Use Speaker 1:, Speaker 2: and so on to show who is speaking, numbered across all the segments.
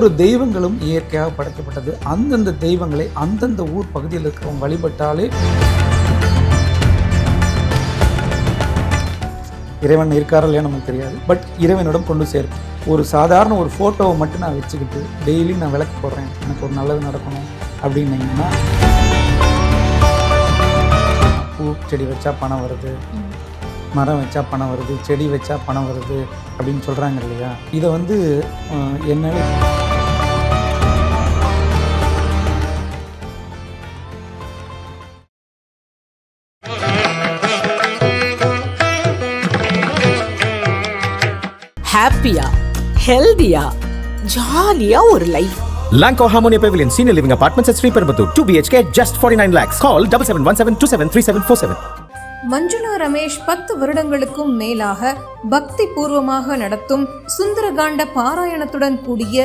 Speaker 1: ஒவ்வொரு தெய்வங்களும் இயற்கையாக படைக்கப்பட்டது. அந்தந்த தெய்வங்களை அந்தந்த ஊர் பகுதியில் இருக்கிறவங்க வழிபட்டாலே இறைவன் இருக்காரா இல்லையா நமக்கு தெரியாது. பட் இறைவனிடம் கொண்டு சேரும் ஒரு சாதாரண ஒரு ஃபோட்டோவை மட்டும் நான் வச்சுக்கிட்டு டெய்லி நான் விளக்கு போடுறேன். எனக்கு ஒரு நல்லது நடக்கணும் அப்படின்னீங்கன்னா பூ செடி வச்சா பணம் வருது. மரம் வச்சா பணம் வருது. செடி வச்சா பணம் வருது அப்படின்னு சொல்கிறாங்க இல்லையா? இதை வந்து என்ன என்னால்
Speaker 2: ஹாப்பியா ஹெல்தியா ஜாலியா ஒரு life
Speaker 3: Lanco Harmonia Pavilion Senior Living Apartments at Sri Perambatoor 2 BHK just 49 lakhs. Call 7717273747.
Speaker 4: Manjula Ramesh பத்து வருடங்களுக்கும் மேலாக பக்தி பூர்வமாக நடத்தும் சுந்தரகாண்ட பாராயணத்துடன் கூடிய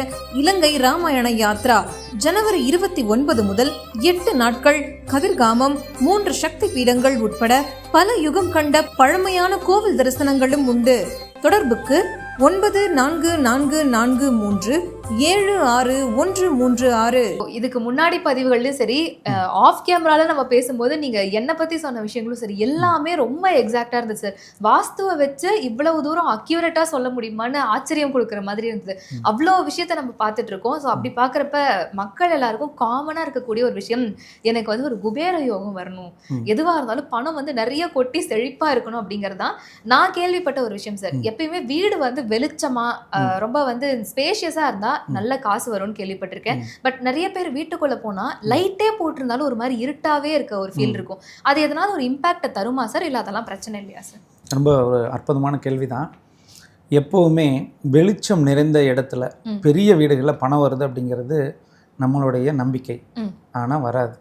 Speaker 4: இலங்கை ராமாயண யாத்ரா ஜனவரி இருபத்தி ஒன்பது முதல் எட்டு நாட்கள் கதிர்காமம் மூன்று சக்தி பீடங்கள் உட்பட பல யுகம் கண்ட பழமையான கோவில் தரிசனங்களும் உண்டு தொடர்புக்கு ஒன்பது நான்கு நான்கு நான்கு மூன்று ஏழு ஆறு ஒன்று மூன்று ஆறு.
Speaker 5: இதுக்கு முன்னாடி பதிவுகள்லயும் சரி ஆஃப் கேமரால நம்ம பேசும்போது நீங்க என்னை பத்தி சொன்ன விஷயங்களும் சரி எல்லாமே ரொம்ப எக்ஸாக்டா இருந்தது சார் வாஸ்துவை வச்சு இவ்வளவு தூரம் அக்யூரேட்டா சொல்ல முடியுமான்னு ஆச்சரியம் கொடுக்குற மாதிரி இருந்தது. அவ்வளோ விஷயத்த நம்ம பார்த்துட்டு இருக்கோம். ஸோ அப்படி பார்க்குறப்ப மக்கள் எல்லாருக்கும் காமனா இருக்கக்கூடிய ஒரு விஷயம் எனக்கு வந்து ஒரு குபேர யோகம் வரணும்.
Speaker 1: ம்.
Speaker 5: எதுவா இருந்தாலும் பணம் வந்து நிறைய கொட்டி செழிப்பா இருக்கணும் அப்படிங்கிறது தான் நான் கேள்விப்பட்ட ஒரு விஷயம் சார். எப்பயுமே வீடு வந்து வெளிச்சமா அஹ், ரொம்ப வந்து ஸ்பேஷியஸா இருந்தா நல்ல காசு வரும்னு கேள்விப்பட்டிருக்கேன். பட் நிறைய பேர் வீட்டுக்குள்ள போனா லைட்டே போட்டிருந்தாலும் ஒரு மாதிரி இருட்டாவே இருக்க ஒரு ஃபீல். இருக்கும். அது எதனால ஒரு இம்பாக்ட தருமா சார் இல்ல அதெல்லாம் பிரச்சனை இல்லையா சார்
Speaker 1: ரொம்ப ஒரு அற்புதமான கேள்வி தான் எப்போவுமே வெளிச்சம் நிறைந்த இடத்துல. பெரிய வீடுகளில் பணம் வருது அப்படிங்கிறது நம்மளுடைய நம்பிக்கை. ஆனால் வராது.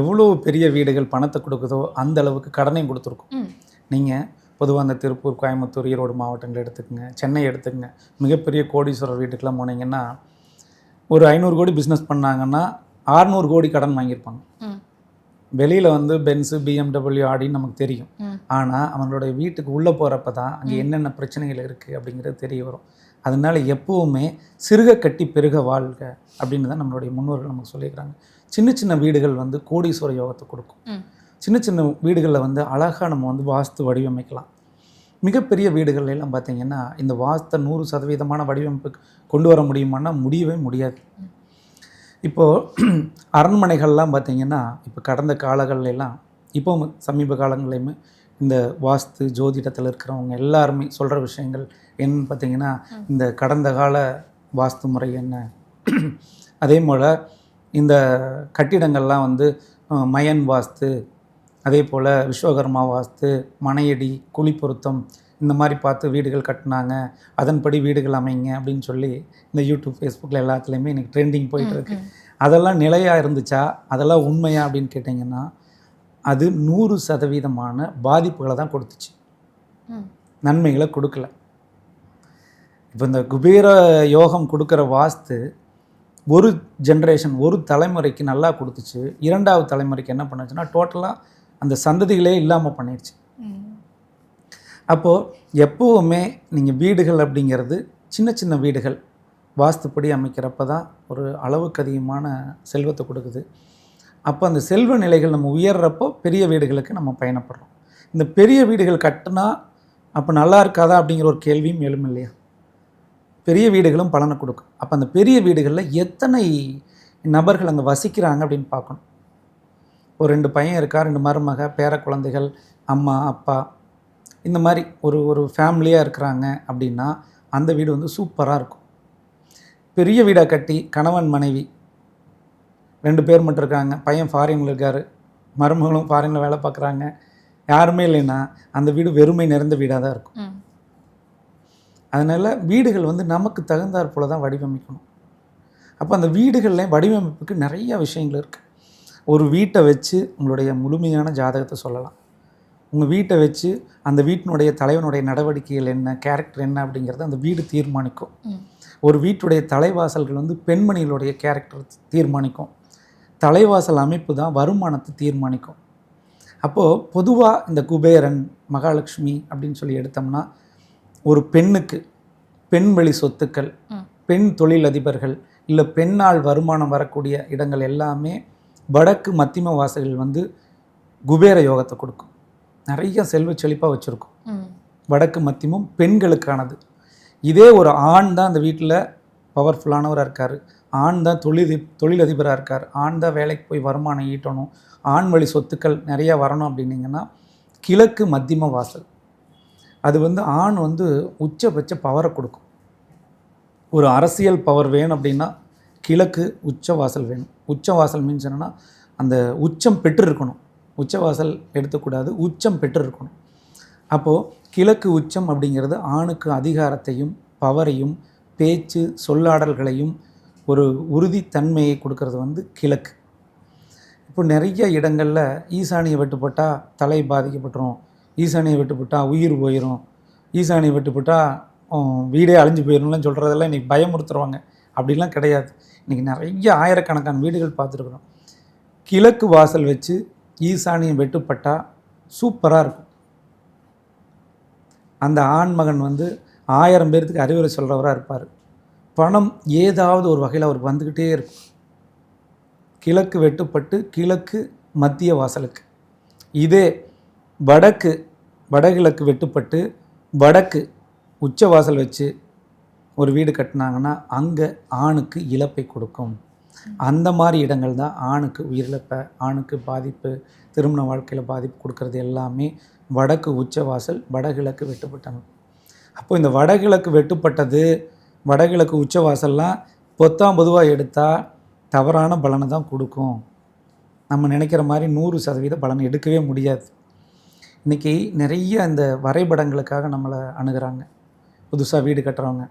Speaker 1: எவ்வளோ பெரிய வீடுகள் பணத்தை கொடுக்குதோ அந்த அளவுக்கு கடனையும் கொடுத்துருக்கும். நீங்கள் பொதுவாக அந்த திருப்பூர் கோயம்புத்தூர் ஈரோடு மாவட்டங்கள் எடுத்துக்கங்க. சென்னை எடுத்துக்கங்க. மிகப்பெரிய கோடீஸ்வரர் வீட்டுக்கெல்லாம் போனீங்கன்னா ஒரு ஐநூறு கோடி பிஸ்னஸ் பண்ணாங்கன்னா 600 கோடி கடன் வாங்கியிருப்பாங்க. வெளியில் வந்து பென்ஸு பிஎம்டபிள்யூ ஆடின்னு நமக்கு தெரியும். ஆனால் அவங்களுடைய வீட்டுக்கு உள்ளே போகிறப்ப தான் அங்கே என்னென்ன பிரச்சனைகள் இருக்குது அப்படிங்கிறது தெரிய வரும். அதனால எப்போவுமே சிறுக கட்டி பெருக வாழ்க அப்படின்னு தான் நம்மளுடைய முன்னோர்கள் நமக்கு சொல்லியிருக்கிறாங்க. சின்ன சின்ன வீடுகள் வந்து கோடீஸ்வர யோகத்தை கொடுக்கும். சின்ன சின்ன வீடுகளில் வந்து அழகாக நம்ம வந்து வாஸ்து வடிவமைக்கலாம். மிகப்பெரிய வீடுகள்ல எல்லாம் பார்த்தீங்கன்னா இந்த வாஸ்தை நூறு சதவீதமான வடிவமைப்பு கொண்டு வர முடியுமான்னா முடியவே முடியாது. இப்போது அரண்மனைகள்லாம் பார்த்தீங்கன்னா இப்போ கடந்த காலங்கள்ல எல்லாம் இப்போ சமீப காலங்களையுமே இந்த வாஸ்து ஜோதிடத்தில் இருக்கிறவங்க எல்லாருமே சொல்கிற விஷயங்கள் என்னன்னு பார்த்தீங்கன்னா இந்த கடந்த கால வாஸ்து முறை என்ன? அதே போல் இந்த கட்டிடங்கள்லாம் வந்து மயன் வாஸ்து அதே போல் விஸ்வகர்மா வாஸ்து மனையடி குழி பொருத்தம் இந்த மாதிரி பார்த்து வீடுகள் கட்டினாங்க. அதன்படி வீடுகள் அமைங்க அப்படின்னு சொல்லி இந்த யூடியூப் ஃபேஸ்புக்கில் எல்லாத்துலேயுமே எனக்கு ட்ரெண்டிங் போயிட்டு இருக்கு அதெல்லாம் நிலையாக இருந்துச்சா? அதெல்லாம் உண்மையா அப்படின்னு கேட்டிங்கன்னா அது நூறு சதவீதமான பாதிப்புகளை தான் கொடுத்துச்சு. நன்மைகளை கொடுக்கல. இப்போ இந்த குபேர யோகம் கொடுக்குற வாஸ்து ஒரு ஜென்ரேஷன் ஒரு தலைமுறைக்கு நல்லா கொடுத்துச்சு. இரண்டாவது தலைமுறைக்கு என்ன பண்ணுச்சுன்னா டோட்டலாக அந்த சந்ததிகளே இல்லாமல் பண்ணிடுச்சு அப்போது எப்போவுமே நீங்கள் வீடுகள் அப்படிங்கிறது சின்ன சின்ன வீடுகள். வாஸ்துப்படி அமைக்கிறப்ப தான் ஒரு அளவுக்கு அதிகமான செல்வத்தை கொடுக்குது. அப்போ அந்த செல்வ நிலைகள் நம்ம உயர்றப்போ பெரிய வீடுகளுக்கு நம்ம பயணப்படுறோம். இந்த பெரிய வீடுகள் கட்டினா அப்போ நல்லா இருக்காதா அப்படிங்கிற ஒரு கேள்வியும் எழும் இல்லையா? பெரிய வீடுகளும் பலனை கொடுக்கும். அப்போ அந்த பெரிய வீடுகளில் எத்தனை நபர்கள் அங்கே வசிக்கிறாங்க அப்படின்னு பார்க்கணும். ஒரு ரெண்டு பையன் இருக்கா ரெண்டு மருமக பேர குழந்தைகள் அம்மா அப்பா. இந்த மாதிரி ஒரு ஒரு ஃபேமிலியாக இருக்கிறாங்க அப்படின்னா அந்த வீடு வந்து சூப்பராக இருக்கும். பெரிய வீடாக கட்டி கணவன் மனைவி ரெண்டு பேர் மட்டும் இருக்காங்க. பையன் ஃபாரினில் இருக்கார். மருமகளும் ஃபாரினில் வேலை பார்க்குறாங்க. யாருமே இல்லைன்னா அந்த வீடு வெறுமை நிறைந்த வீடாக தான் இருக்கும். அதனால் வீடுகள் வந்து நமக்கு தகுந்தாற் போல தான் வடிவமைக்கணும். அப்போ அந்த வீடுகள்லேயும் வடிவமைப்புக்கு நிறைய விஷயங்கள் இருக்குது ஒரு வீட்டை வச்சு உங்களுடைய முழுமையான ஜாதகத்தை சொல்லலாம் உங்கள் வீட்டை வச்சு அந்த வீட்டினுடைய தலைவனுடைய நடவடிக்கைகள் என்ன கேரக்டர் என்ன அப்படிங்கிறத அந்த வீடு தீர்மானிக்கும். ஒரு வீட்டுடைய தலைவாசல்கள் வந்து பெண்மணிகளுடைய கேரக்டர் தீர்மானிக்கும் தலைவாசல் அமைப்பு தான் வருமானத்தை தீர்மானிக்கும் அப்போது பொதுவாக இந்த குபேரன் மகாலட்சுமி அப்படின்னு சொல்லி எடுத்தோம்னா ஒரு பெண்ணுக்கு பெண் வழி சொத்துக்கள். பெண் தொழிலதிபர்கள் இல்லை பெண்ணால் வருமானம் வரக்கூடிய இடங்கள் எல்லாமே வடக்கு மத்திம வாசல்கள் வந்து குபேர யோகத்தை கொடுக்கும். நிறைய செல்வ செழிப்பாக வச்சுருக்கும். வடக்கு மத்தியமும் பெண்களுக்கானது. இதே ஒரு ஆண் தான் அந்த வீட்டில் பவர்ஃபுல்லானவராக இருக்கார். ஆண் தான் தொழில் தொழிலதிபராக இருக்கார். ஆண் தான் வேலைக்கு போய் வருமானம் ஈட்டணும். ஆண் வழி சொத்துக்கள் நிறையா வரணும் அப்படின்னீங்கன்னா கிழக்கு மத்தியம வாசல். அது வந்து ஆண் வந்து உச்சபட்ச பவரை கொடுக்கும். ஒரு அரசியல் பவர் வேணும் அப்படின்னா கிழக்கு உச்ச வாசல் வேணும். உச்ச வாசல் மீன்ஸ் என்னென்னா அந்த உச்சம் பெற்று இருக்கணும் உச்ச வாசல் எடுத்துக்கூடாது உச்சம் பெற்று இருக்கணும் அப்போது கிழக்கு உச்சம் அப்படிங்கிறது ஆணுக்கு அதிகாரத்தையும் பவரையும் பேச்சு சொல்லாடல்களையும் ஒரு உறுதித்தன்மையை கொடுக்கறது வந்து கிழக்கு. இப்போ நிறைய இடங்களில் ஈசானியை வெட்டுப்பட்டால் தலை பாதிக்கப்பட்டுரும் ஈசானியை வெட்டுப்பட்டால் உயிர் போயிடும் ஈசானியை வெட்டுப்பட்டால் வீடே அழிஞ்சு போயிடும்லாம் சொல்கிறதெல்லாம் இன்றைக்கி பயமுறுத்துருவாங்க அப்படிலாம் கிடையாது. இன்றைக்கி நிறைய ஆயிரக்கணக்கான வீடுகள் பார்த்துருக்குறோம். கிழக்கு வாசல் வச்சு ஈசானியம் வெட்டுப்பட்டால் சூப்பராக இருக்கும். அந்த ஆண்மகன் வந்து ஆயிரம் பேர்த்துக்கு அறிவுரை சொல்கிறவராக இருப்பார். பணம் ஏதாவது ஒரு வகையில் அவருக்கு வந்துக்கிட்டே இருக்கும். கிழக்கு வெட்டுப்பட்டு கிழக்கு மத்திய வாசலுக்கு. இதே வடக்கு வடகிழக்கு வெட்டுப்பட்டு வடக்கு உச்ச வாசல் வச்சு ஒரு வீடு கட்டினாங்கன்னா அங்கே ஆணுக்கு இழப்பை கொடுக்கும். அந்த மாதிரி இடங்கள் தான் ஆணுக்கு உயிரிழப்பை ஆணுக்கு பாதிப்பு திருமண வாழ்க்கையில் பாதிப்பு கொடுக்கறது எல்லாமே வடக்கு உச்ச வாசல் வடகிழக்கு வெட்டுப்பட்டாங்க அப்போ இந்த வடகிழக்கு வெட்டுப்பட்டது வடகிழக்கு உச்ச வாசல்லாம் பொத்தாம் பொதுவாக எடுத்தால் தவறான பலனை தான் கொடுக்கும். நம்ம நினைக்கிற மாதிரி நூறு சதவீத பலன் எடுக்கவே முடியாது. இன்றைக்கி நிறைய இந்த வரைபடங்களுக்காக நம்மளை அணுகிறாங்க. புதுசாக வீடு கட்டுறவங்க.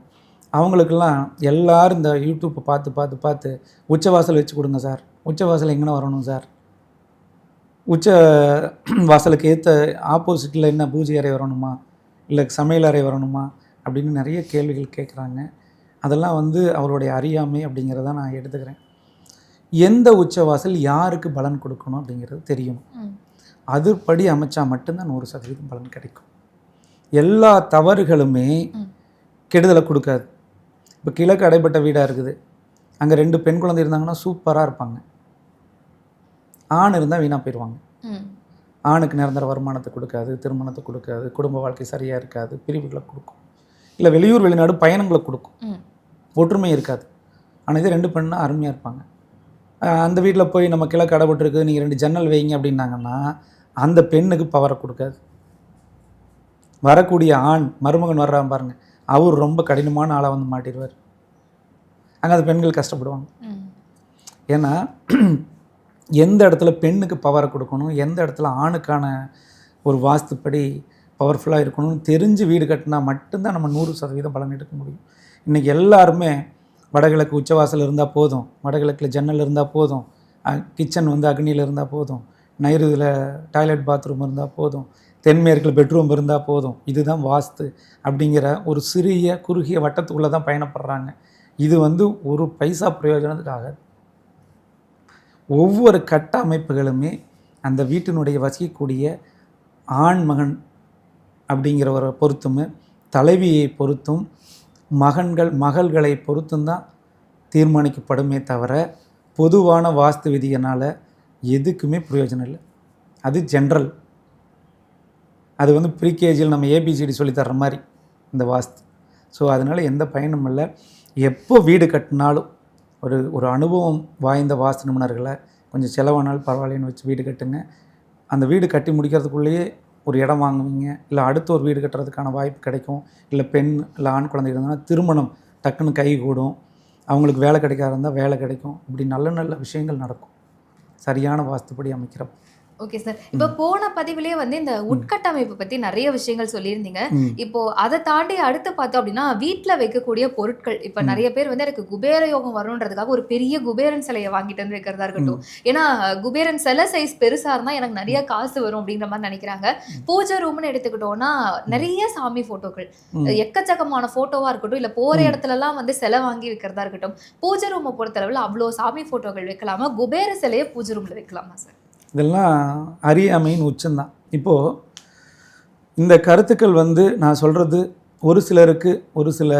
Speaker 1: அவங்களுக்கெல்லாம் எல்லாரும் இந்த யூடியூப்பை பார்த்து பார்த்து பார்த்து உச்சவாசல் வச்சு கொடுங்க சார். உச்சவாசல் எங்கன வரணும் சார். உச்ச வாசலுக்கு ஏற்ற ஆப்போசிட்டில் என்ன பூஜை அறை வரணுமா? இல்லை சமையல் அறை வரணுமா? அப்படின்னு நிறைய கேள்விகள் கேட்குறாங்க. அதெல்லாம் வந்து அவருடைய அறியாமை அப்படிங்கிறத நான் எடுத்துக்கிறேன். எந்த உச்சவாசல் யாருக்கு பலன் கொடுக்கணும் அப்படிங்கிறது தெரியும். அதுபடி அமைச்சா மட்டும்தான் நூறு சதவீதம் பலன் கிடைக்கும். எல்லா தவறுகளுமே. கெடுதலை கொடுக்காது. இப்போ கிழக்கு அடைப்பட்ட வீடாக இருக்குது. அங்கே ரெண்டு பெண் குழந்தை இருந்தாங்கன்னா சூப்பராக இருப்பாங்க. ஆண் இருந்தால் வீணாக போயிடுவாங்க. ஆணுக்கு நிரந்தர வருமானத்தை கொடுக்காது திருமணத்தை கொடுக்காது குடும்ப வாழ்க்கை சரியாக இருக்காது பிரிவுகளை கொடுக்கும். இல்லை வெளியூர் வெளிநாடு பயணங்களை கொடுக்கும். ஒற்றுமை இருக்காது. ஆனால் இது ரெண்டு பெண்ணா அருமையாக இருப்பாங்க. அந்த வீட்டில் போய் நம்ம கிழக்கு அடைபட்டுருக்கு நீங்கள் ரெண்டு ஜன்னல் வைங்க அப்படின்னாங்கன்னா அந்த பெண்ணுக்கு பவரை கொடுக்காது. வரக்கூடிய ஆண் மருமகன் வர்றான் பாருங்க. அவர் ரொம்ப கடினமான ஆளாக வந்து மாட்டிடுவார். அங்கே அந்த பெண்கள் கஷ்டப்படுவாங்க. ஏன்னா எந்த இடத்துல பெண்ணுக்கு பவரை கொடுக்கணும் எந்த இடத்துல ஆணுக்கான ஒரு வாஸ்துப்படி பவர்ஃபுல்லாக இருக்கணும்னு தெரிஞ்சு வீடு கட்டினா மட்டும்தான் நம்ம நூறு சதவீதம் பலன் எடுக்க முடியும். இன்றைக்கி எல்லாருமே வடகிழக்கு உச்சவாசல் இருந்தால் போதும் வடகிழக்கில் ஜன்னல் இருந்தால் போதும் கிச்சன் வந்து அக்னியில் இருந்தால் போதும் நைருதில் டாய்லெட் பாத்ரூம் இருந்தால் போதும் தென்மேற்கில் பெட்ரூம் இருந்தால் போதும். இதுதான் வாஸ்து அப்படிங்கிற ஒரு சிறிய குறுகிய வட்டத்துக்குள்ளே தான் பயணப்படுறாங்க. இது வந்து ஒரு பைசா பிரயோஜனத்துக்காக. ஒவ்வொரு கட்ட அமைப்புகளுமே அந்த வீட்டினுடைய வசிக்கக்கூடிய ஆண் மகன் அப்படிங்கிறவரை பொறுத்தும் தலைவியை பொறுத்தும் மகன்கள் மகள்களை பொறுத்தும் தான் தீர்மானிக்கப்படுமே தவிர பொதுவான வாஸ்து விதியினால் எதுக்குமே பிரயோஜனம் இல்லை. அது ஜென்ரல் அது வந்து ப்ரீகேஜியில் நம்ம ஏபிசிடி சொல்லித் தர்ற மாதிரி இந்த வாஸ்து. ஸோ அதனால் எந்த பயனும் இல்லை. எப்போ வீடு கட்டினாலும் ஒரு ஒரு அனுபவம் வாய்ந்த வாஸ்து நிபுணர்களை கொஞ்சம் செலவானாலும் பரவாயில்லன்னு வச்சு வீடு கட்டுங்க. அந்த வீடு கட்டி முடிக்கிறதுக்குள்ளேயே ஒரு இடம் வாங்குவீங்க. இல்லை அடுத்த ஒரு வீடு கட்டுறதுக்கான வாய்ப்பு கிடைக்கும். இல்லை பெண் இல்லை ஆண் குழந்தை இருந்தாங்கன்னா திருமணம் டக்குன்னு கை கூடும். அவங்களுக்கு வேலை கிடைக்காத இருந்தால் வேலை கிடைக்கும். இப்படி நல்ல நல்ல விஷயங்கள் நடக்கும். சரியான வாஸ்துப்படி அமைக்கிறப்போ.
Speaker 5: ஓகே சார் இப்போ போன பதிவிலேயே வந்து இந்த உட்கட்டமைப்பு பத்தி நிறைய விஷயங்கள் சொல்லியிருந்தீங்க. இப்போ அதை தாண்டி அடுத்து பார்த்தோம் அப்படின்னா வீட்ல வைக்கக்கூடிய பொருட்கள் இப்போ நிறைய பேர் வந்து எனக்கு குபேர யோகம் வரணுன்றதுக்காக ஒரு பெரிய குபேரன் சிலையை வாங்கிட்டு வந்து வைக்கிறதா இருக்கட்டும். ஏன்னா குபேரன் சிலை சைஸ் பெருசா இருந்தா எனக்கு நிறைய காசு வரும் அப்படிங்கிற மாதிரி நினைக்கிறாங்க. பூஜை ரூம்னு எடுத்துக்கிட்டோம்னா நிறைய சாமி போட்டோக்கள்
Speaker 1: ம்.
Speaker 5: எக்கச்சக்கமான போட்டோவா இருக்கட்டும் இல்ல போற இடத்துல எல்லாம் வந்து சிலை வாங்கி வைக்கிறதா இருக்கட்டும். பூஜை ரூமை பொறுத்தளவுல அவ்வளோ சாமி போட்டோக்கள் வைக்கலாமா? குபேர சிலையை பூஜை ரூம்ல வைக்கலாமா சார்
Speaker 1: இதெல்லாம் அறியாமையின் உச்சம்தான். இப்போது இந்த கருத்துக்கள் வந்து நான் சொல்கிறது ஒரு சிலருக்கு ஒரு சில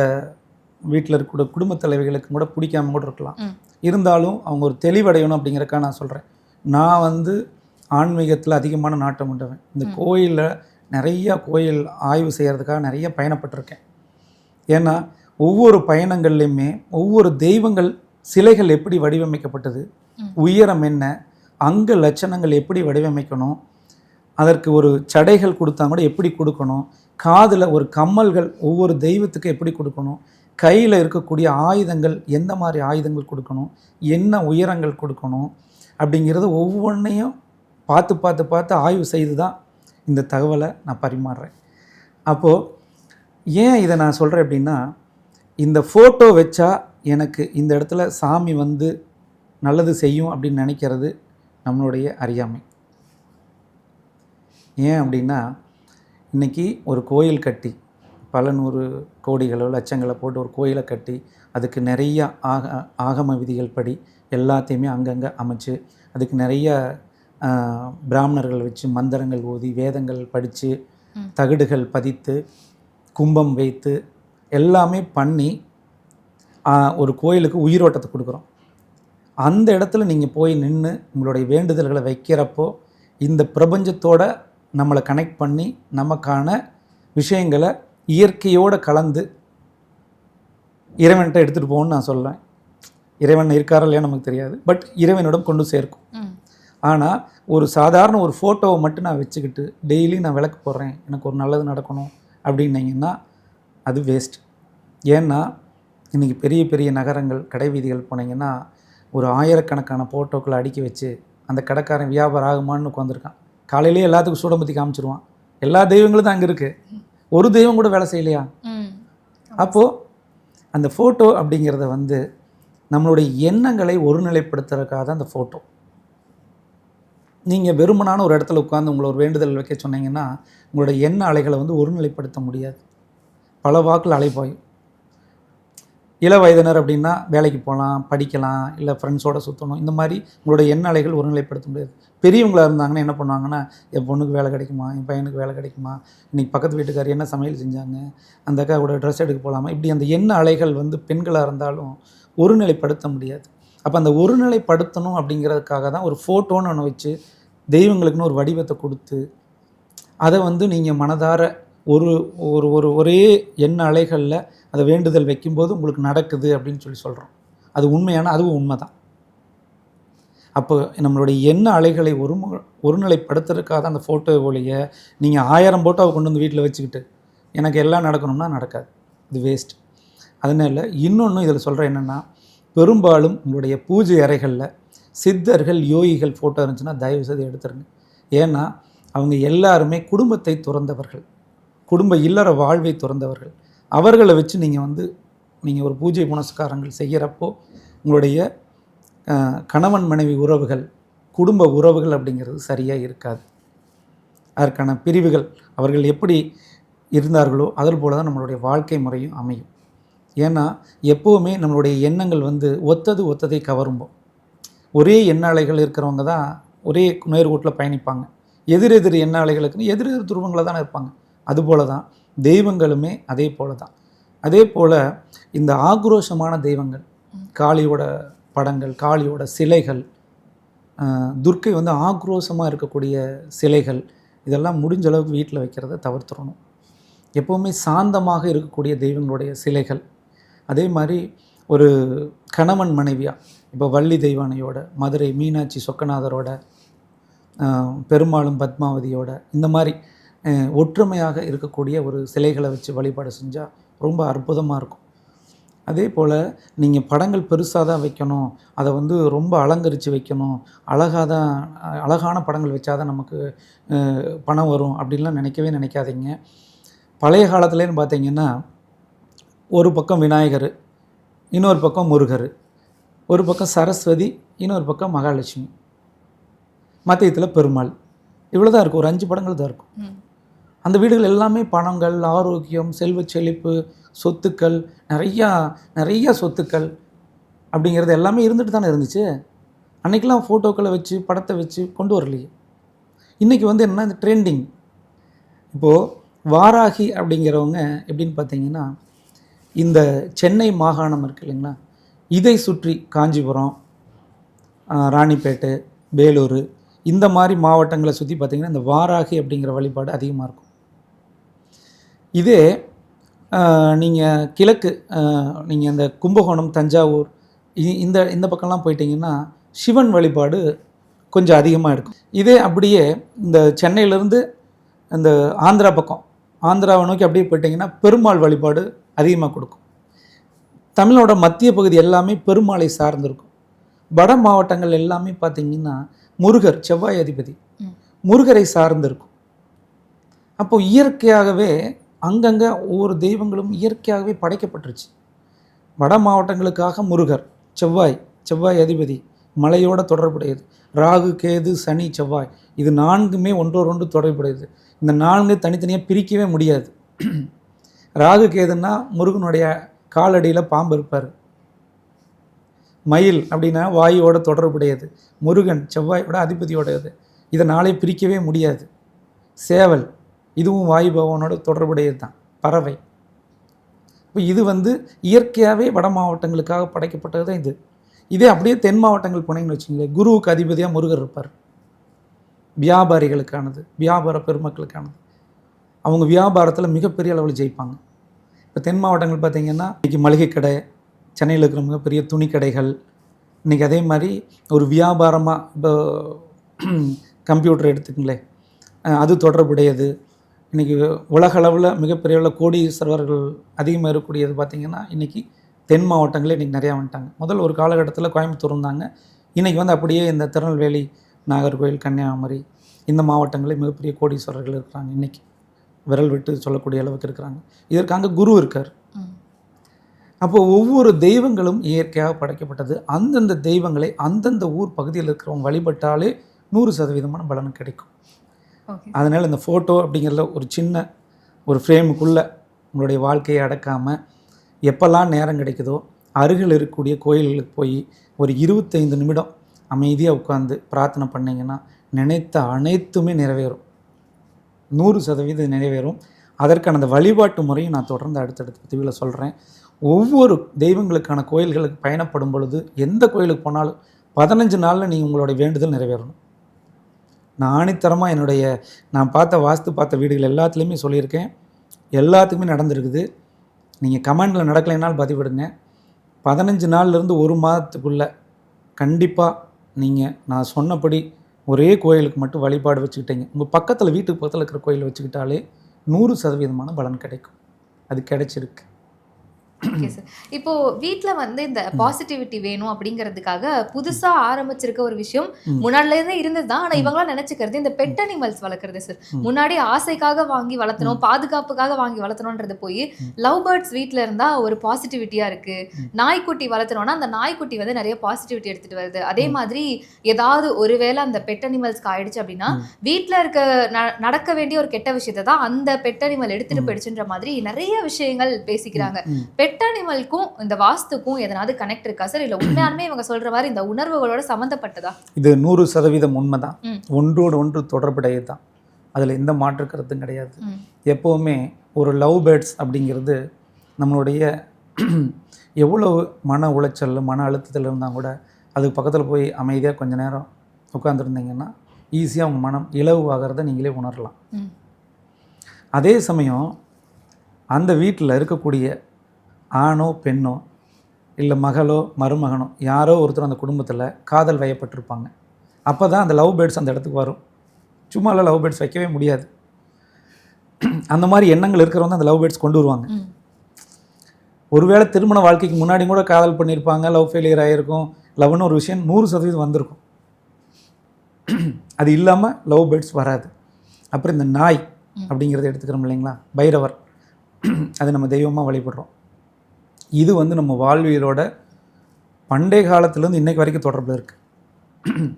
Speaker 1: வீட்டில் இருக்கக்கூடிய குடும்பத் தலைவிகளுக்கு கூட பிடிக்காம கூட இருக்கலாம். இருந்தாலும் அவங்க ஒரு தெளிவடையணும் அப்படிங்கிறக்காக நான் சொல்கிறேன் நான் வந்து ஆன்மீகத்தில் அதிகமான நாட்டம் உண்டவன். இந்த கோயிலில் நிறைய கோயில் ஆய்வு செய்கிறதுக்காக நிறைய பயணப்பட்டிருக்கேன். ஏன்னா ஒவ்வொரு பயணங்கள்லையுமே ஒவ்வொரு தெய்வங்கள் சிலைகள் எப்படி வடிவமைக்கப்பட்டது உயரம் என்ன அங்க லட்சணங்கள் எப்படி வடிவமைக்கணும்? அதற்கு ஒரு சடைகள் கொடுத்தா கூட எப்படி கொடுக்கணும்? காதில் ஒரு கம்மல்கள் ஒவ்வொரு தெய்வத்துக்கு எப்படி கொடுக்கணும்? கையில் இருக்கக்கூடிய ஆயுதங்கள் எந்த மாதிரி ஆயுதங்கள் கொடுக்கணும்? என்ன உயரங்கள் கொடுக்கணும்? அப்படிங்கிறது ஒவ்வொன்றையும் பார்த்து பார்த்து பார்த்து ஆய்வு செய்து தான் இந்த தகவலை நான் பரிமாறுறேன். அப்போது ஏன் இதை நான் சொல்கிறேன் அப்படின்னா இந்த ஃபோட்டோ வச்சா எனக்கு இந்த இடத்துல சாமி வந்து நல்லது செய்யும் அப்படின்னு நினைக்கிறது நம்மளுடைய அறியாமை. ஏன் அப்படின்னா இன்றைக்கி ஒரு கோயில் கட்டி பல நூறு கோடிகளோ லட்சங்களை போட்டு ஒரு கோயிலை கட்டி அதுக்கு நிறைய ஆக ஆகம விதிகள் படி எல்லாத்தையுமே அங்கங்கே அமைச்சு அதுக்கு நிறைய பிராமணர்கள் வச்சு மந்திரங்கள் ஓதி வேதங்கள் படித்து தகடுகள் பதித்து கும்பம் வைத்து எல்லாமே பண்ணி ஒரு கோயிலுக்கு உயிரோட்டத்தை கொடுக்குறோம். அந்த இடத்துல நீங்கள் போய் நின்று உங்களுடைய வேண்டுதல்களை வைக்கிறப்போ இந்த பிரபஞ்சத்தோட நம்மளை கனெக்ட் பண்ணி நமக்கான விஷயங்களை இயற்கையோடு கலந்து இறைவன்கிட்ட எடுத்துகிட்டு போகணும்னு நான் சொல்லுவேன் இறைவன் இருக்காரா இல்லையா நமக்கு தெரியாது. பட் இறைவனிடம் கொண்டு சேர்க்கும். ஆனால் ஒரு சாதாரண ஒரு ஃபோட்டோவை மட்டும் நான் வச்சுக்கிட்டு டெய்லி நான் விளக்கு போடுறேன். எனக்கு ஒரு நல்லது நடக்கணும் அப்படின்னீங்கன்னா அது வேஸ்ட் ஏன்னா இன்றைக்கி பெரிய பெரிய நகரங்கள் கடை வீதிகள் போனீங்கன்னா ஒரு ஆயிரக்கணக்கான ஃபோட்டோக்களை அடுக்கி வச்சு அந்த கடைக்காரன் வியாபாரம் ஆகுமான்னு உட்காந்துருக்கான். காலையிலேயே எல்லாத்துக்கும் சூடமத்தி காமிச்சிருவான். எல்லா தெய்வங்களும் தான் அங்கே இருக்குது ஒரு தெய்வம் கூட வேலை செய்யலையா. அப்போது அந்த ஃபோட்டோ அப்படிங்கிறத வந்து நம்மளுடைய எண்ணங்களை ஒருநிலைப்படுத்துறதுக்காக தான் அந்த ஃபோட்டோ நீங்கள் வெறுமனான ஒரு இடத்துல உட்காந்து உங்களை ஒரு வேண்டுதல் வைக்க சொன்னீங்கன்னா உங்களோட எண்ண அலைகளை வந்து ஒருநிலைப்படுத்த முடியாது. பல வாக்கில் அலைப்பாயும் இள வயதினர் அப்படின்னா வேலைக்கு போகலாம் படிக்கலாம் இல்லை ஃப்ரெண்ட்ஸோட சுற்றணும் இந்த மாதிரி உங்களோட எண்ண அலைகள் ஒருநிலைப்படுத்த முடியாது. பெரியவங்களாக இருந்தாங்கன்னா என்ன பண்ணுவாங்கன்னா என் பொண்ணுக்கு வேலை கிடைக்குமா? என் பையனுக்கு வேலை கிடைக்குமா? இன்றைக்கி பக்கத்து வீட்டுக்கார் என்ன சமையல் செஞ்சாங்க? அந்த அக்கா கூட ட்ரெஸ் எடுக்க போகலாமா? இப்படி அந்த எண்ண அலைகள் வந்து பெண்களாக இருந்தாலும் ஒருநிலைப்படுத்த முடியாது. அப்போ அந்த ஒருநிலைப்படுத்தணும் அப்படிங்கிறதுக்காக தான் ஒரு ஃபோட்டோன்னு ஒன்று வச்சு தெய்வங்களுக்குன்னு ஒரு வடிவத்தை கொடுத்து அதை வந்து நீங்கள் மனதார ஒரு ஒரு ஒரு ஒரே எண்ண அலைகளில் அதை வேண்டுதல் வைக்கும்போது உங்களுக்கு நடக்குது அப்படின்னு சொல்லி சொல்கிறோம் அது உண்மையான அதுவும் உண்மை தான் அப்போ நம்மளுடைய எண்ண அலைகளை ஒரு ஒருநிலைப்படுத்துறதுக்காக தான் அந்த ஃபோட்டோ ஒழிய நீங்கள் ஆயிரம் ஃபோட்டோவை கொண்டு வந்து வீட்டில் வச்சுக்கிட்டு எனக்கு எல்லாம் நடக்கணும்னா நடக்காது. இது வேஸ்ட் அதனால இன்னொன்று இதில் சொல்கிறேன் என்னென்னா பெரும்பாலும் உங்களுடைய பூஜை அறைகளில் சித்தர்கள் யோகிகள் ஃபோட்டோ இருந்துச்சுன்னா தயவு செய்து எடுத்துருங்க. ஏன்னா அவங்க எல்லாருமே குடும்பத்தை துறந்தவர்கள். குடும்ப இல்லற வாழ்வை துறந்தவர்கள். அவர்களை வச்சு நீங்கள் வந்து நீங்கள் ஒரு பூஜை புனஸ்காரங்கள் செய்கிறப்போ உங்களுடைய கணவன் மனைவி உறவுகள் குடும்ப உறவுகள் அப்படிங்கிறது சரியாக இருக்காது. அதற்கான பிரிவுகள் அவர்கள் எப்படி இருந்தார்களோ அதில் போல தான் நம்மளுடைய வாழ்க்கை முறையும் அமையும். ஏன்னா எப்போவுமே நம்மளுடைய எண்ணங்கள் வந்து ஒத்தது ஒத்ததை கவரும்போம். ஒரே எண்ணாலைகள் இருக்கிறவங்க தான் ஒரே நேர்கோட்டில் பயணிப்பாங்க. எதிர் எதிர் எண்ண துருவங்களை தானே இருப்பாங்க. அதுபோல தான் தெய்வங்களுமே அதே போல தான் அதே போல் இந்த ஆக்ரோஷமான தெய்வங்கள் காளியோட படங்கள் காளியோட சிலைகள் துர்க்கை வந்து ஆக்ரோஷமாக இருக்கக்கூடிய சிலைகள் இதெல்லாம் முடிஞ்ச அளவுக்கு வீட்டில் வைக்கிறத தவிர்த்துறணும். எப்போவுமே சாந்தமாக இருக்கக்கூடிய தெய்வங்களுடைய சிலைகள். அதே மாதிரி ஒரு கணவன் மனைவியாக இப்போ வள்ளி தெய்வானையோட மதுரை மீனாட்சி சொக்கநாதரோட பெருமாளும் பத்மாவதியோட இந்த மாதிரி ஒற்றுமையாக இருக்கக்கூடிய ஒரு சிலைகளை வச்சு வழிபாடு செஞ்சால் ரொம்ப அற்புதமாக இருக்கும். அதே போல் நீங்கள் படங்கள் பெருசாக தான் வைக்கணும். அதை வந்து ரொம்ப அலங்கரித்து வைக்கணும். அழகாக தான் அழகான படங்கள் வச்சா தான் நமக்கு பணம் வரும் அப்படின்லாம் நினைக்கவே நினைக்காதீங்க. பழைய காலத்துலேன்னு பார்த்தீங்கன்னா ஒரு பக்கம் விநாயகர் இன்னொரு பக்கம் முருகர் ஒரு பக்கம் சரஸ்வதி இன்னொரு பக்கம் மகாலட்சுமி. மத்தியத்தில் பெருமாள். இவ்வளோ தான் இருக்கும். ஒரு அஞ்சு படங்கள் தான் இருக்கும். அந்த வீடுகள் எல்லாமே பணங்கள் ஆரோக்கியம் செல்வ செழிப்பு சொத்துக்கள் நிறையா நிறையா சொத்துக்கள் அப்படிங்கிறது எல்லாமே இருந்துட்டு தானே இருந்துச்சு. அன்றைக்கெலாம் ஃபோட்டோக்களை வச்சு படத்தை வச்சு கொண்டு வரலையே. இன்றைக்கி வந்து என்ன இந்த ட்ரெண்டிங் இப்போது வாராகி அப்படிங்கிறவங்க எப்படின்னு பார்த்தீங்கன்னா இந்த சென்னை மாகாணம் இருக்கு இல்லைங்களா? இதை சுற்றி காஞ்சிபுரம் ராணிப்பேட்டு ராணிப்பேட்டை வேலூர் இந்த மாதிரி மாவட்டங்களை சுற்றி பார்த்திங்கன்னா இந்த வாராகி அப்படிங்கிற வழிபாடு அதிகமாக இருக்கும். இதே நீங்கள் கிழக்கு நீங்கள் இந்த கும்பகோணம் தஞ்சாவூர் இந்த இந்த பக்கம்லாம் போயிட்டீங்கன்னா சிவன் வழிபாடு கொஞ்சம் அதிகமாக இருக்கும். இதே அப்படியே இந்த சென்னையிலேருந்து இந்த ஆந்திரா பக்கம் ஆந்திராவை நோக்கி அப்படியே போயிட்டீங்கன்னா பெருமாள் வழிபாடு அதிகமாக கொடுக்கும். தமிழோட மத்திய பகுதி எல்லாமே பெருமாளை சார்ந்திருக்கும் வட மாவட்டங்கள் எல்லாமே பார்த்தீங்கன்னா முருகர் செவ்வாய் அதிபதி. முருகரை சார்ந்திருக்கும் அப்போ இயற்கையாகவே அங்கங்கே ஒவ்வொரு தெய்வங்களும் இயற்கையாகவே படைக்கப்பட்டுருச்சு. வட மாவட்டங்களுக்காக முருகர் செவ்வாய் செவ்வாய் அதிபதி மலையோட தொடர்புடையது. ராகு கேது சனி செவ்வாய் இது நான்குமே ஒன்றோடொன்று தொடர்புடையது. இந்த நான்கு தனித்தனியாக பிரிக்கவே முடியாது. ராகு கேதுன்னா முருகனுடைய காலடியில் பாம்பு இருப்பார். மயில் அப்படின்னா வாயுவோட தொடர்புடையது. முருகன் செவ்வாயோட அதிபதியோடையது. இதை நாளை பிரிக்கவே முடியாது. சேவல் இதுவும் வாயு பகவானோட தொடர்புடையது தான் பறவை. இப்போ இது வந்து இயற்கையாகவே வட மாவட்டங்களுக்காக படைக்கப்பட்டது தான் இது. இதே அப்படியே தென் மாவட்டங்கள் போனீங்கன்னு வச்சுங்களேன் குருவுக்கு அதிபதியாக முருகர் இருப்பார். வியாபாரிகளுக்கானது வியாபார பெருமக்களுக்கானது. அவங்க வியாபாரத்தில் மிகப்பெரிய அளவில் ஜெயிப்பாங்க. இப்போ தென் மாவட்டங்கள் பார்த்தீங்கன்னா இன்றைக்கி மளிகை கடை சென்னையில் இருக்கிற மிகப்பெரிய துணி கடைகள் இன்றைக்கி அதே மாதிரி ஒரு வியாபாரமாக இப்போ கம்ப்யூட்டர் எடுத்துக்கங்களேன் அது தொடர்புடையது. இன்றைக்கி உலகளவில் மிகப்பெரிய அளவில் கோடீஸ்வரர்கள் அதிகமாக இருக்கக்கூடியது பார்த்திங்கன்னா இன்றைக்கி தென் மாவட்டங்களே இன்றைக்கி நிறையா வந்துட்டாங்க. முதல்ல ஒரு காலகட்டத்தில் கோயம்புத்தூர் இருந்தாங்க. இன்றைக்கி வந்து அப்படியே இந்த திருநெல்வேலி நாகர்கோவில் கன்னியாகுமரி இந்த மாவட்டங்களில் மிகப்பெரிய கோடீஸ்வரர்கள் இருக்கிறாங்க. இன்றைக்கி விரல் விட்டு சொல்லக்கூடிய அளவுக்கு இருக்கிறாங்க. இதற்காக குரு இருக்கார்.
Speaker 5: ம்.
Speaker 1: அப்போ ஒவ்வொரு தெய்வங்களும் இயற்கையாக படைக்கப்பட்டது. அந்தந்த தெய்வங்களை அந்தந்த ஊர் பகுதியில் இருக்கிறவங்க வழிபட்டாலே நூறு சதவீதமான பலன் கிடைக்கும். அதனால் இந்த ஃபோட்டோ அப்படிங்கிறத ஒரு சின்ன ஒரு ஃப்ரேமுக்குள்ளே உங்களுடைய வாழ்க்கையை அடக்காமல் எப்போல்லாம் நேரம் கிடைக்குதோ அருகில் இருக்கக்கூடிய கோயில்களுக்கு போய் ஒரு இருபத்தைந்து நிமிடம் அமைதியாக உட்காந்து பிரார்த்தனை பண்ணிங்கன்னா நினைத்த அனைத்துமே நிறைவேறும். நூறு சதவீதம் நிறைவேறும். அதற்கான அந்த வழிபாட்டு முறையும் நான் தொடர்ந்து அடுத்தடுத்த பதிவில் சொல்கிறேன் ஒவ்வொரு தெய்வங்களுக்கான கோயில்களுக்கு பயணப்படும் பொழுது எந்த கோயிலுக்கு போனாலும் பதினஞ்சு நாளில் நீங்கள் உங்களுடைய வேண்டுதல் நிறைவேறணும். நான் ஆணித்தரமாக என்னுடைய நான் பார்த்த வாஸ்து பார்த்த வீடுகள் எல்லாத்துலேயுமே சொல்லியிருக்கேன். எல்லாத்துக்குமே நடந்திருக்குது. நீங்கள் கமெண்டில் நடக்கலைனாலும் பதிவிடுங்க. பதினஞ்சு நாள்லேருந்து ஒரு மாதத்துக்குள்ளே கண்டிப்பாக நீங்கள் நான் சொன்னபடி ஒரே கோயிலுக்கு மட்டும் வழிபாடு வச்சுக்கிட்டீங்க. உங்கள் பக்கத்தில் வீட்டுக்கு பக்கத்தில் இருக்கிற கோயில் வச்சுக்கிட்டாலே நூறு சதவீதமான பலன் கிடைக்கும். அது கிடைச்சிருக்கு.
Speaker 5: ஓகே சார் இப்போ வீட்ல வந்து இந்த பாசிட்டிவிட்டி வேணும் அப்படிங்கிறதுக்காக புதுசா ஆரம்பிச்சிருக்க ஒரு விஷயம்
Speaker 1: ம்.
Speaker 5: முன்னாடில இருந்தே இருந்தது தான் ஆனா இவங்களாம் நினைச்சுக்கிறது இந்த பெட் அனிமல்ஸ் வளர்க்குறது சார். முன்னாடி ஆசைக்காக வாங்கி வளர்த்தணும் பாதுகாப்புக்காக வாங்கி வளர்த்தணும்ன்றது போய். லவ் பேர்ட்ஸ் வீட்ல இருந்தா ஒரு பாசிட்டிவிட்டியா இருக்கு. நாய்க்குட்டி வளர்த்தணும்னா அந்த நாய்க்குட்டி வந்து நிறைய பாசிட்டிவிட்டி எடுத்துட்டு வருது அதே. மாதிரி ஏதாவது ஒருவேளை அந்த பெட் அனிமல்ஸ்க்கு ஆயிடுச்சு அப்படின்னா
Speaker 1: ம்.
Speaker 5: வீட்ல இருக்க நடக்க வேண்டிய ஒரு கெட்ட விஷயத்தை தான் அந்த பெட் அனிமல் எடுத்துட்டு
Speaker 1: ம்.
Speaker 5: போயிடுச்சுன்ற மாதிரி நிறைய விஷயங்கள் பேசிக்கிறாங்க
Speaker 1: ம்.
Speaker 5: பெட் அனிமலுக்கும் இந்த வாஸ்துக்கும் எதனாவது கனெக்ட் இருக்கா சார் இல்ல உண்மையாலுமே இவங்க சொல்ற மாதிரி இந்த உணர்வுகளோட சம்மந்தப்பட்டதா
Speaker 1: இது நூறு சதவீதம் உண்மை தான்
Speaker 5: ம்.
Speaker 1: ஒன்றோடு ஒன்று தொடர்புடையது தான் அதில் எந்த மாற்று கருத்தும் கிடையாது. எப்போவுமே ஒரு லவ் பேர்ட்ஸ் அப்படிங்கிறது நம்மளுடைய எவ்வளவு மன உளைச்சல் மன அழுத்தத்தில் இருந்தால் கூட அதுக்கு பக்கத்தில் போய் அமைதியாக கொஞ்ச நேரம் உட்காந்துருந்தீங்கன்னா ஈஸியாக உங்கள் மனம் இலகுவாகிறத நீங்களே உணரலாம். அதே சமயம் அந்த வீட்டில் இருக்கக்கூடிய ஆணோ பெண்ணோ இல்லை மகளோ மருமகனோ யாரோ ஒருத்தர் அந்த குடும்பத்தில் காதல் வயப்பட்டிருப்பாங்க. அப்போ தான் அந்த லவ் பேர்ட்ஸ் அந்த இடத்துக்கு வரும். சும்மாலாம் லவ் பேர்ட்ஸ் வைக்கவே முடியாது. அந்த மாதிரி எண்ணங்கள் இருக்கிறவங்க அந்த லவ் பேர்ட்ஸ் கொண்டு வருவாங்க. ஒருவேளை திருமண வாழ்க்கைக்கு முன்னாடி கூட காதல் பண்ணியிருப்பாங்க லவ் ஃபெயிலியர் ஆகிருக்கும் லவ்னு ஒரு விஷயம் நூறு சதவீதம் வந்திருக்கும். அது இல்லாமல் லவ் பேர்ட்ஸ் வராது. அப்புறம் இந்த நாய் அப்படிங்கிறத எடுத்துக்கிறோம் இல்லைங்களா? பைரவர். அது நம்ம தெய்வமாக வழிபடுறோம். இது வந்து நம்ம வாழ்வியலோட பண்டைய காலத்துலேருந்து இன்னைக்கு வரைக்கும் தொடர்பில் இருக்குது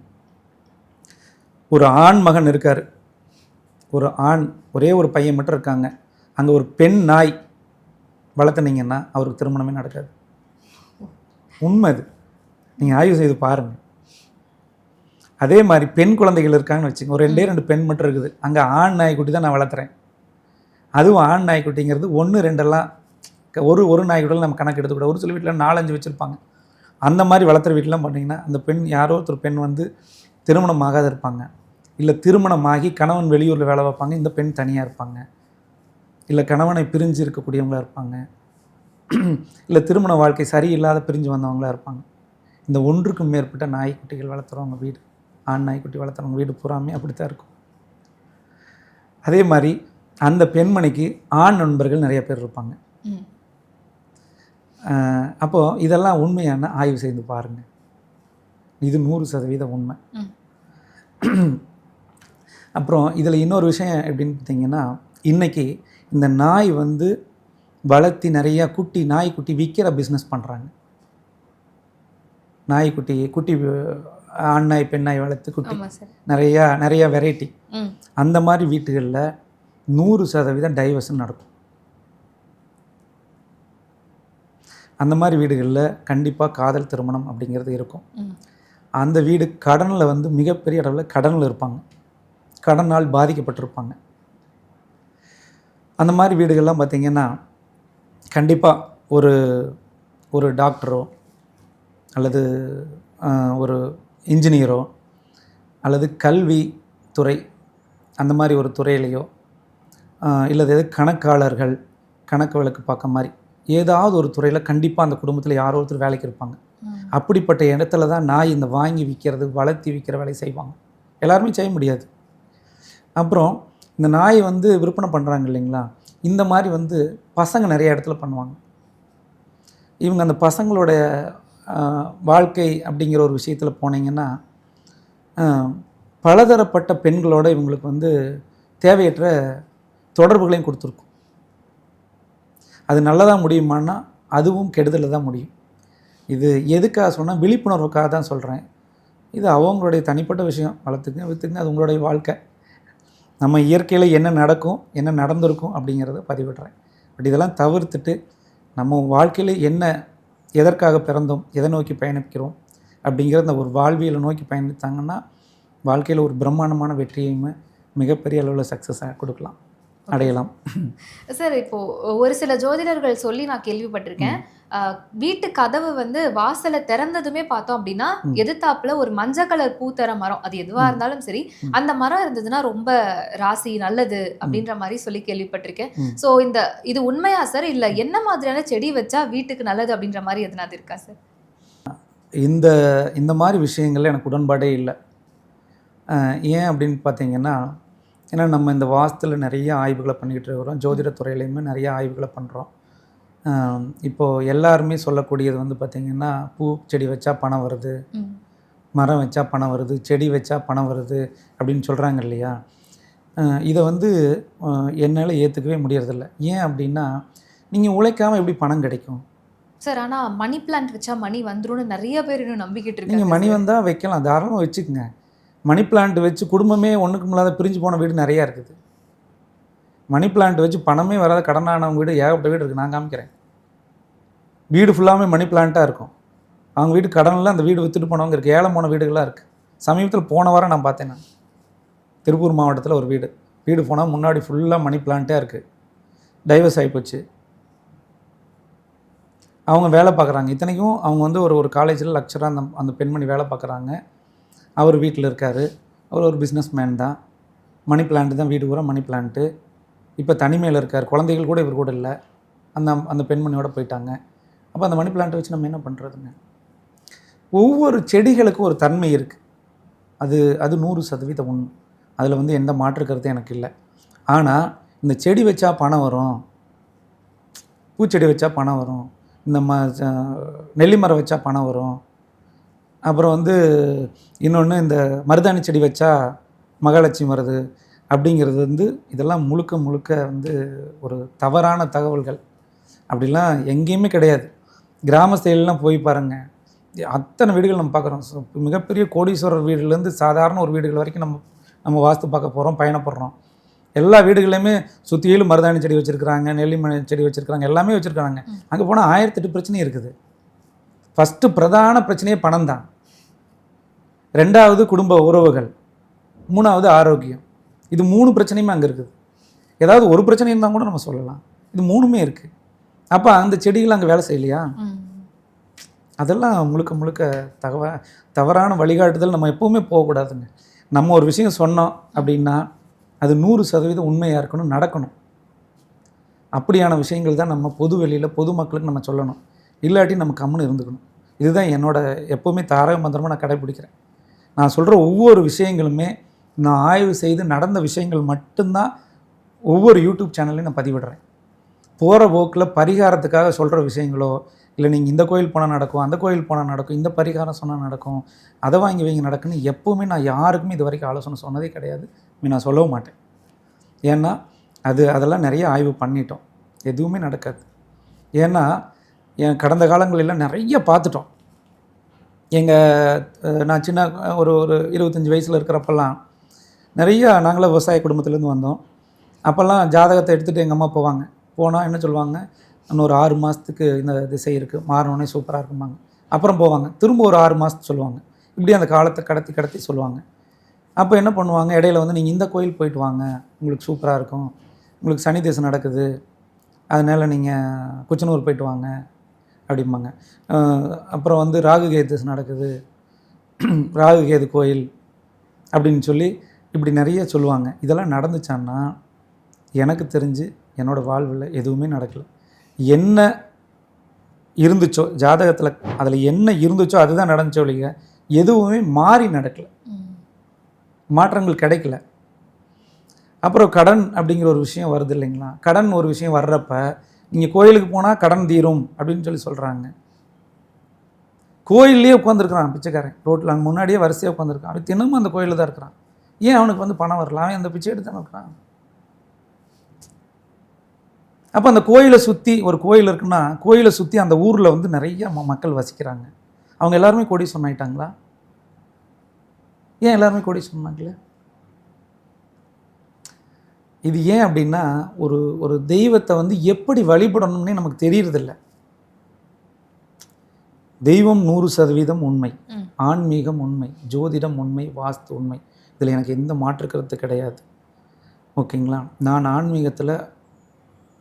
Speaker 1: ஒரு ஆண் மகன் இருக்கார். ஒரு ஆண் ஒரே ஒரு பையன் மட்டும் இருக்காங்க. அங்கே ஒரு பெண் நாய் வளர்த்துனீங்கன்னா அவருக்கு திருமணமே நடக்காது. உண்மை அது. நீங்கள் ஆய்வு செய்து பாருங்கள் அதே மாதிரி பெண் குழந்தைகள் இருக்காங்கன்னு வச்சுங்க ஒரு ரெண்டே ரெண்டு பெண் மட்டும் இருக்குது. அங்கே ஆண் நாய்க்குட்டி தான் நான் வளர்த்துறேன். அதுவும் ஆண் நாய்க்குட்டிங்கிறது ஒன்று ரெண்டெல்லாம் ஒரு ஒரு நாய் கூட நம்ம கணக்கு எடுத்துக்கூடாது ஒரு சில வீட்டில் நாலஞ்சு வச்சுருப்பாங்க. அந்த மாதிரி வளர்த்துற வீட்டிலாம் பார்த்தீங்கன்னா அந்த பெண் யாரோ ஒருத்தர் பெண் வந்து திருமணம் ஆகாத இருப்பாங்க. இல்லை திருமணமாகி கணவன் வெளியூரில் வேலை பார்ப்பாங்க இந்த பெண் தனியாக இருப்பாங்க. இல்லை கணவனை பிரிஞ்சு இருக்கக்கூடியவங்களா இருப்பாங்க. இல்லை திருமண வாழ்க்கை சரியில்லாத பிரிஞ்சு வந்தவங்களா இருப்பாங்க. இந்த ஒன்றுக்கும் மேற்பட்ட நாய்க்குட்டிகள் வளர்த்துறவங்க வீடு ஆண் நாய்க்குட்டி வளர்த்துறவங்க வீடு பூராமே அப்படித்தான் இருக்கும். அதே மாதிரி அந்த பெண்மணிக்கு ஆண் நண்பர்கள் நிறைய பேர் இருப்பாங்க.
Speaker 5: ம்.
Speaker 1: அஹ் அப்போ இதெல்லாம் உண்மையான ஆய்வு செய்து பாருங்க. இது நூறு சதவீத உண்மை. அப்புறம் இதில் இன்னொரு விஷயம் எப்படின்னு பார்த்தீங்கன்னா இன்னைக்கு இந்த நாய் வந்து வளர்த்தி நிறையா குட்டி நாய்க்குட்டி விற்கிற பிஸ்னஸ் பண்ணுறாங்க நாய்க்குட்டி குட்டி ஆண் நாய் பெண் நாய் வளர்த்து குட்டி நிறையா நிறையா வெரைட்டி அந்த மாதிரி வீட்டுகளில் நூறு சதவீதம் டைவர்ஷன் நடக்கும். அந்த மாதிரி வீடுகளில் கண்டிப்பாக காதல் திருமணம் அப்படிங்கிறது இருக்கும். அந்த வீடு கடனில் வந்து மிகப்பெரிய அளவில் கடனில் இருப்பாங்க. கடனால் பாதிக்கப்பட்டிருப்பாங்க. அந்த மாதிரி வீடுகள்லாம் பார்த்திங்கன்னா கண்டிப்பாக ஒரு ஒரு டாக்டரோ அல்லது ஒரு இன்ஜினியரோ அல்லது கல்வி துறை அந்த மாதிரி ஒரு துறையிலையோ இல்லை எது கணக்காளர்கள் கணக்கு வழக்கு பார்க்க மாதிரி ஏதாவது ஒரு துறையில் கண்டிப்பாக அந்த குடும்பத்தில் யாரோ ஒருத்தர் வேலைக்கு இருப்பாங்க. அப்படிப்பட்ட இடத்துல தான் நாய் இந்த வாங்கி விற்கிறது வளர்த்தி விற்கிற வேலையை செய்வாங்க. எல்லாருமே செய்ய முடியாது. அப்புறம் இந்த நாய் வந்து விற்பனை பண்ணுறாங்க இல்லைங்களா? இந்த மாதிரி வந்து பசங்க நிறைய இடத்துல பண்ணுவாங்க. இவங்க அந்த பசங்களோட வாழ்க்கை அப்படிங்கிற ஒரு விஷயத்தில் போனீங்கன்னா பலதரப்பட்ட பெண்களோட இவங்களுக்கு வந்து தேவையற்ற தொடர்புகளையும் கொடுத்துருக்கும். அது நல்லதாக முடியுமான்னா அதுவும் கெடுதலில் தான் முடியும். இது எதுக்காக சொன்னால் விழிப்புணர்வுக்காக தான் சொல்கிறேன் இது அவங்களுடைய தனிப்பட்ட விஷயம். வளர்த்துக்குங்க விற்றுக்குங்க அது உங்களுடைய வாழ்க்கை. நம்ம இயற்கையில் என்ன நடக்கும் என்ன நடந்திருக்கும் அப்படிங்கிறத பதிவிடுறேன். பட் இதெல்லாம் தவிர்த்துட்டு நம்ம வாழ்க்கையில் என்ன எதற்காக பிறந்தோம் எதை நோக்கி பயணிக்கிறோம் அப்படிங்கிற அந்த ஒரு வாழ்வியலை நோக்கி பயணித்தாங்கன்னா வாழ்க்கையில் ஒரு பிரம்மாண்டமான வெற்றியையுமே மிகப்பெரிய அளவில் சக்ஸஸாக கொடுக்கலாம். அடையலாம்.
Speaker 5: சார் இப்போ ஒரு சில ஜோதிடர்கள் சொல்லி நான் கேள்விப்பட்டிருக்கேன். வீட்டு கதவு வந்து வாசலை திறந்ததுமே பார்த்தோம் அப்படின்னா. எதிர்த்தாப்புல ஒரு மஞ்சள் கலர் பூத்தர மரம் அது எதுவா. இருந்தாலும் சரி. அந்த மரம் இருந்ததுன்னா ரொம்ப ராசி நல்லது அப்படின்ற மாதிரி சொல்லி கேள்விப்பட்டிருக்கேன். சோ இந்த இது உண்மையா சார் இல்ல என்ன மாதிரியான செடி வச்சா வீட்டுக்கு நல்லது அப்படின்ற மாதிரி எதனாவது இருக்கா சார்
Speaker 1: இந்த இந்த மாதிரி விஷயங்கள்ல எனக்கு உடன்பாடே இல்லை. ஏன் அப்படின்னு பார்த்தீங்கன்னா ஏன்னா நம்ம இந்த வாஸ்துல நிறைய ஆய்வுகளை பண்ணிக்கிட்டு இருக்கிறோம். ஜோதிட துறையிலையுமே நிறைய ஆய்வுகளை பண்ணுறோம் இப்போது எல்லாருமே சொல்லக்கூடியது வந்து பார்த்திங்கன்னா பூ செடி வச்சா பணம் வருது. மரம் வச்சா பணம் வருது. செடி வச்சா பணம் வருது அப்படின்னு சொல்கிறாங்க இல்லையா? இதை வந்து என்னால் ஏற்றுக்கவே முடியறதில்ல. ஏன் அப்படின்னா நீங்கள் உழைக்காமல் எப்படி பணம் கிடைக்கும்?
Speaker 5: சார் ஆனா மணி பிளான்ட் வச்சா மணி வந்துரும்னு நிறைய பேர் இன்னும் நம்பிக்கிட்டு
Speaker 1: நீங்கள்
Speaker 5: இருக்காங்க
Speaker 1: மணி. வந்தால் வைக்கலாம். தாராளமாக வச்சுக்கோங்க. மணி பிளான்ட் வச்சு குடும்பமே ஒன்றுக்கும் இல்லாத பிரிஞ்சு போன வீடு நிறையா இருக்குது. மணி பிளான்ட் வச்சு பணமே வராத கடனானவங்க வீடு ஏகப்பட்ட வீடு இருக்குது நான் காமிக்கிறேன். வீடு ஃபுல்லாமே மணி பிளான்ட்டாக இருக்கும். அவங்க வீடு கடனில் அந்த வீடு விற்றுட்டு போனவங்க இருக்குது ஏழை போன வீடுகளாக இருக்குது சமீபத்தில் போன வாரம் நான் பார்த்தேன் நான். திருப்பூர் மாவட்டத்தில் ஒரு வீடு. வீடு போனால் முன்னாடி ஃபுல்லாக மணி பிளான்ட்டாக இருக்குது டைவர்ஸ் ஆகிப்போச்சு அவங்க வேலை பார்க்குறாங்க. இத்தனைக்கும் அவங்க வந்து ஒரு ஒரு காலேஜில் லெக்சராக அந்த அந்த பெண்மணி வேலை பார்க்குறாங்க. அவர் வீட்டில் இருக்கார். அவர் ஒரு பிஸ்னஸ் மேன் தான். மணி பிளான்ட் தான் வீடு பூரா மணி பிளான்ட்டு இப்போ தனிமையில் இருக்கார். குழந்தைகள் கூட இவர் கூட இல்லை. அந்த அந்த பெண்மணியோட போயிட்டாங்க. அப்போ அந்த மணி பிளான்ட்டை வச்சு நம்ம என்ன பண்ணுறதுங்க ஒவ்வொரு செடிகளுக்கும் ஒரு தன்மை இருக்குது அது அது நூறு சதவீதம் உண்மை. அதில் வந்து எந்த மாற்று கருத்தும் எனக்கு இல்லை. ஆனால் இந்த செடி வச்சா பணம் வரும். பூச்செடி வச்சா பணம் வரும். இந்த ம ச- நெல்லி மரம் வச்சா பணம் வரும். அப்புறம் வந்து இன்னொன்று இந்த மருதாணி செடி வச்சா மகாலட்சுமி வருது அப்படிங்கிறது வந்து இதெல்லாம் முழுக்க முழுக்க வந்து ஒரு தவறான தகவல்கள். அப்படிலாம் எங்கேயுமே கிடையாது. கிராம சைடுலாம் போய் பாருங்கள் அத்தனை வீடுகள் நம்ம பார்க்குறோம். ஸோ மிகப்பெரிய கோடீஸ்வரர் வீடுலேருந்து சாதாரண ஒரு வீடுகள் வரைக்கும் நம்ம நம்ம வாஸ்து பார்க்க போகிறோம் பயணப்படுறோம். எல்லா வீடுகளையுமே சுற்றிலும் மருதாணி செடி வச்சுருக்குறாங்க நெல்லிமணி செடி வச்சுருக்காங்க எல்லாமே வச்சுருக்காங்க அங்கே போனால் ஆயிரத்தெட்டு பிரச்சனை இருக்குது. ஃபஸ்ட்டு பிரதான பிரச்சனையே பணம் தான் ரெண்டாவது குடும்ப உறவுகள் மூணாவது ஆரோக்கியம். இது மூணு பிரச்சனையுமே அங்கே இருக்குது. ஏதாவது ஒரு பிரச்சனை இருந்தால் கூட நம்ம சொல்லலாம். இது மூணுமே இருக்குது அப்போ அந்த செடிகள் அங்கே வேலை செய்யலையா? அதெல்லாம் முழுக்க முழுக்க தகவ தவறான வழிகாட்டுதல் நம்ம எப்போவுமே போகக்கூடாதுங்க. நம்ம ஒரு விஷயம் சொன்னோம் அப்படின்னா அது நூறு சதவீதம் உண்மையாக இருக்கணும் நடக்கணும். அப்படியான விஷயங்கள் தான் நம்ம பொது வெளியில் பொதுமக்களுக்கு நம்ம சொல்லணும். இல்லாட்டி நம்ம கம்முன்னு இருந்துக்கணும். இதுதான் என்னோட எப்போவுமே தாரக மந்திரமாக நான் கடைப்பிடிக்கிறேன் நான் சொல்கிற ஒவ்வொரு விஷயங்களுமே நான் ஆய்வு செய்து நடந்த விஷயங்கள் மட்டும்தான் ஒவ்வொரு யூடியூப் சேனல்லையும் நான் பதிவிடுறேன். போகிற போக்கில் பரிகாரத்துக்காக சொல்கிற விஷயங்களோ இல்லை நீங்கள் இந்த கோயில் போனால் நடக்கும் அந்த கோயில் போனால் நடக்கும் இந்த பரிகாரம் சொன்னால் நடக்கும் அதை வாங்கி வைங்க நடக்குன்னு எப்போவுமே நான் யாருக்குமே இது வரைக்கும் ஆலோசனை சொன்னதே கிடையாது. நான் சொல்லவும் மாட்டேன். ஏன்னா அது அதெல்லாம் நிறைய ஆய்வு பண்ணிட்டோம். எதுவுமே நடக்காது. ஏன்னா என் கடந்த காலங்களெல்லாம் நிறைய பார்த்துட்டோம். எங்கள் நான் சின்ன ஒரு ஒரு இருபத்தஞ்சி வயசில் இருக்கிறப்பெல்லாம் நிறையா நாங்களும் விவசாய குடும்பத்துலேருந்து வந்தோம். அப்போல்லாம் ஜாதகத்தை எடுத்துகிட்டு எங்கள் அம்மா போவாங்க. போனால் என்ன சொல்லுவாங்க? இன்னொரு ஆறு மாதத்துக்கு இந்த திசை இருக்குது மாறினோடனே சூப்பராக இருக்குமாங்க அப்புறம் போவாங்க. திரும்ப ஒரு ஆறு மாதத்துக்கு சொல்லுவாங்க. இப்படி அந்த காலத்தை கடத்தி கடத்தி சொல்லுவாங்க. அப்போ என்ன பண்ணுவாங்க? இடையில வந்து நீங்கள் இந்த கோயில் போயிட்டு வாங்க. உங்களுக்கு சூப்பராக இருக்கும். உங்களுக்கு சனி திசை நடக்குது. அதனால் நீங்கள் குச்சனூர் போயிட்டு வாங்க. அப்படிம்பாங்க. அப்புறம் வந்து ராகு கேது நடக்குது. ராகு கேது கோயில் அப்படின்னு சொல்லி இப்படி நிறைய சொல்லுவாங்க. இதெல்லாம் நடந்துச்சான்னா எனக்கு தெரிஞ்சு என்னோடய வாழ்வில் எதுவுமே நடக்கலை. என்ன இருந்துச்சோ ஜாதகத்தில் அதில் என்ன இருந்துச்சோ அதுதான் நடந்துச்சோ இல்லைங்க எதுவுமே மாறி நடக்கலை. மாற்றங்கள் கிடைக்கல. அப்புறம் கடன் அப்படிங்கிற ஒரு விஷயம் வருது இல்லைங்களா? கடன் ஒரு விஷயம் வர்றப்ப நீங்கள் கோயிலுக்கு போனால் கடன் தீரும் அப்படின்னு சொல்லி சொல்கிறாங்க கோயில்லேயே உட்காந்துருக்குறான் பிச்சைக்காரன். ரோட்டில் அங்கே முன்னாடியே வரிசையாக உட்காந்துருக்கான் அவன் தினமும் அந்த கோயிலில் தான் இருக்கிறான். ஏன் அவனுக்கு வந்து பணம் வரல? அவன் அந்த பிச்சை எடுத்து தானே இருக்கிறான்? அப்போ அந்த கோயிலை சுற்றி ஒரு கோயில் இருக்குன்னா கோயிலை சுற்றி அந்த ஊரில் வந்து நிறைய ம- மக்கள் வசிக்கிறாங்க. அவங்க எல்லாருமே கோடீஸ்வரன் ஆயிட்டாங்களா? ஏன் எல்லாருமே கோடீஸ்வரன் சொன்னாங்களே இது ஏன் அப்படின்னா ஒரு ஒரு தெய்வத்தை வந்து எப்படி வழிபடணும்னே நமக்கு தெரியறதில்ல. தெய்வம் நூறு சதவீதம் உண்மை. ஆன்மீகம் உண்மை. ஜோதிடம் உண்மை. வாஸ்து உண்மை. இதில் எனக்கு எந்த மாற்று கருத்து கிடையாது. ஓகேங்களா? நான் ஆன்மீகத்தில்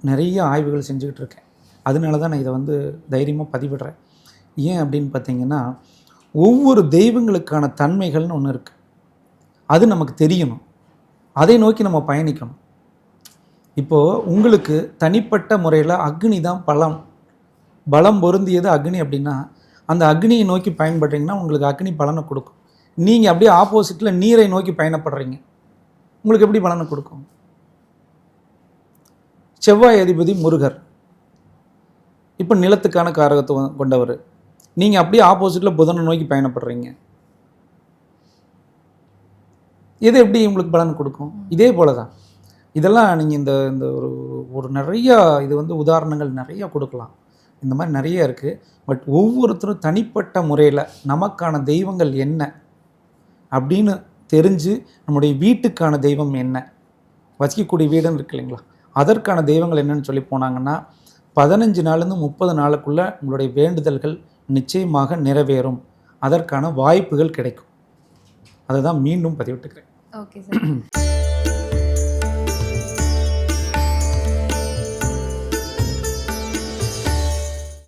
Speaker 1: நிறைய ஆய்வுகள் செஞ்சுக்கிட்டு இருக்கேன். அதனால தான் நான் இதை வந்து தைரியமாக பதிவிடுறேன். ஏன் அப்படின்னு பார்த்தீங்கன்னா ஒவ்வொரு தெய்வங்களுக்கான தன்மைகள்னு ஒன்று இருக்குது அது நமக்கு தெரியணும். அதை நோக்கி நம்ம பயணிக்கணும். இப்போது உங்களுக்கு தனிப்பட்ட முறையில் அக்னி தான் பலம். பலம் பொருந்தியது அக்னி அப்படின்னா அந்த அக்னியை நோக்கி பயன்படுறீங்கன்னா உங்களுக்கு அக்னி பலனை கொடுக்கும். நீங்கள் அப்படியே ஆப்போசிட்டில் நீரை நோக்கி பயணப்படுறீங்க. உங்களுக்கு எப்படி பலனை கொடுக்கும்? செவ்வாய் அதிபதி முருகர். இப்போ நிலத்துக்கான காரகத்துவம் கொண்டவர். நீங்கள் அப்படியே ஆப்போசிட்டில் புதனை நோக்கி பயணப்படுறீங்க. இது எப்படி உங்களுக்கு பலன் கொடுக்கும்? இதே போல தான் இதெல்லாம் நீங்கள் இந்த இந்த ஒரு ஒரு நிறையா இது வந்து உதாரணங்கள் நிறைய கொடுக்கலாம். இந்த மாதிரி நிறைய இருக்குது பட் ஒவ்வொருத்தரும் தனிப்பட்ட முறையில் நமக்கான தெய்வங்கள் என்ன? அப்படின்னு தெரிஞ்சு நம்முடைய வீட்டுக்கான தெய்வம் என்ன? வசிக்கக்கூடிய வீடுன்னு இருக்கு இல்லைங்களா? அதற்கான தெய்வங்கள் என்னன்னு சொல்லி போனாங்கன்னா பதினஞ்சு நாள்லேருந்து முப்பது நாளுக்குள்ளே உங்களுடைய வேண்டுதல்கள் நிச்சயமாக நிறைவேறும். அதற்கான வாய்ப்புகள் கிடைக்கும். அதை தான் மீண்டும் பதிவிட்டுக்கிறேன்.
Speaker 5: Okay sir.